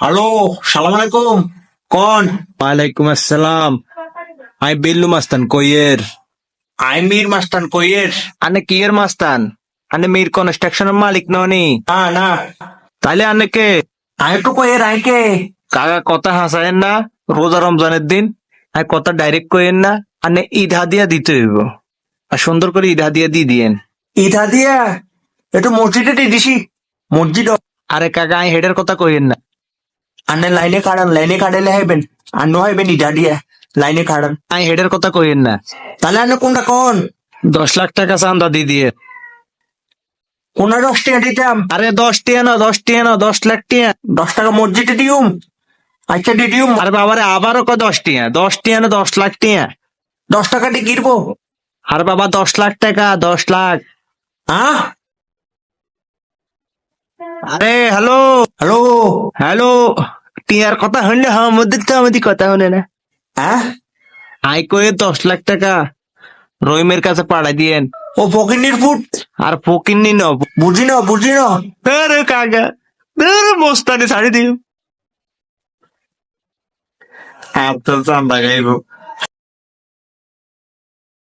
Hello সালাম আলাইকুম। কোন? ওয়ালাইকুম আসসালাম। আমি বিল্লু মাস্তান কইয়ের। আই মীর মাস্তান কইয়ের। আনে কিয়ের মাস্তান? আনে মির কনস্ট্রাকশনের মালিক ননি? না না। তাইলে আনে কে? আমি একটু কইয়ের আই কে? কাকা কথা হাসায়েন না রোজা রমজানের দিন। আর কথা ডাইরেক্ট কইেন না আনে ঈদ হাদিয়া দিতে হইব। আর সুন্দর করে ঈদ হাদিয়া দিয়ে দিয়েন। ইধা দিয়া একটু মসজিদে দিয়ে দিছি। মসজিদ আরে কাকা আই হেডের কথা কইেন না। আন্নে লাইনে কাড়ান লাইনে কাটাইলে হাইবেন আন্ন হাইবেন ইধা দিয়া লাইনে কাড়ান আই হেডের কথা কইেন না তাহলে আন্ন কোনটা কোন দশ লাখ টাকা চান্দা দিয়ে দিয়ে কোনটা দশ টাকা দিতাম আরে দশ টিয়া না দশ টিয়া না দশ লাখ টিয়া দশ টাকা মসজিদে দিউম আচ্ছা দিয়ে দিউম আরে বাবারে আবারও কয় দশ টিয়া দশ টিয়া না দশ লাখ টিয়া দশ টাকা দিয়ে কিনবো আর বাবা দশ লাখ টাকা দশ লাখ হ্যাঁ আরে হ্যালো হ্যালো হ্যালো টিয়ার কথা হইলে আমাদের তো আমাদের কথা হলে না হ্যাঁ আই কয়ে দশ লাখ টাকা রহিমের কাছে পাড়াই দিয়েন ও ফকিন্নির ফুট আর ফকিন্নি ন বুঝি না বুঝি না আরে কাকা আরে মোস্তানি ছাড়ি দিও হ্যাঁ তো চান্দা গাইব